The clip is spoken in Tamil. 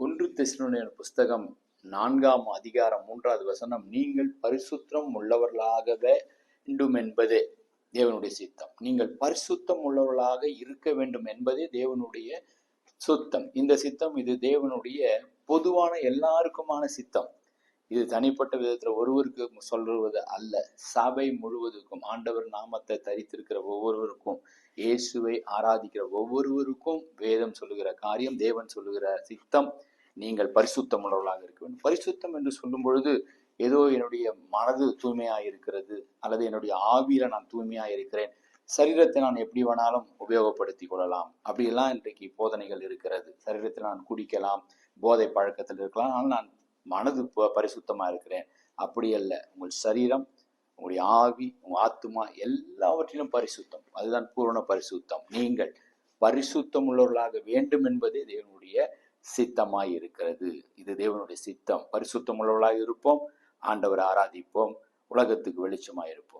ஒன்று தெசலோனிய புஸ்தகம் நான்காம் அதிகாரம் மூன்றாவது வசனம் நீங்கள் பரிசுத்தம் உள்ளவர்களாக வேண்டும் என்பதே தேவனுடைய சித்தம். நீங்கள் பரிசுத்தம் உள்ளவர்களாக இருக்க வேண்டும் என்பதே தேவனுடைய சுத்தம். இந்த சித்தம் இது தேவனுடைய பொதுவான எல்லாருக்குமான சித்தம். இது தனிப்பட்ட விதத்துல ஒருவருக்கு சொல்றது அல்ல. சபை முழுவதுக்கும் ஆண்டவர் நாமத்தை தரித்திருக்கிற ஒவ்வொருவருக்கும் இயேசுவை ஆராதிக்கிற ஒவ்வொருவருக்கும் வேதம் சொல்லுகிற காரியம் தேவன் சொல்லுகிற சித்தம் நீங்கள் பரிசுத்தம் உள்ளவர்களாக இருக்க வேண்டும். பரிசுத்தம் என்று சொல்லும் பொழுது ஏதோ என்னுடைய மனது தூய்மையாக இருக்கிறது அல்லது என்னுடைய ஆவியில நான் தூய்மையாக இருக்கிறேன் சரீரத்தை நான் எப்படி வேணாலும் உபயோகப்படுத்தி கொள்ளலாம் அப்படியெல்லாம் இன்றைக்கு போதனைகள் இருக்கிறது. சரீரத்தை நான் குடிக்கலாம் போதை பழக்கத்தில் இருக்கலாம் ஆனால் நான் மனது ப- பரிசுத்தமா இருக்கிறேன். அப்படி அல்ல. உங்கள் சரீரம் உங்களுடைய ஆவி உங்கள் ஆத்துமா எல்லாவற்றிலும் பரிசுத்தம். அதுதான் பூரண பரிசுத்தம். நீங்கள் பரிசுத்தம் உள்ளவர்களாக வேண்டும் என்பதே தேவனுடைய சித்தமாய் இருக்கிறது. இது தேவனுடைய சித்தம். பரிசுத்தம் உள்ளவர்களாக இருப்போம். ஆண்டவரை ஆராதிப்போம். உலகத்துக்கு வெளிச்சமாய் இருப்போம்.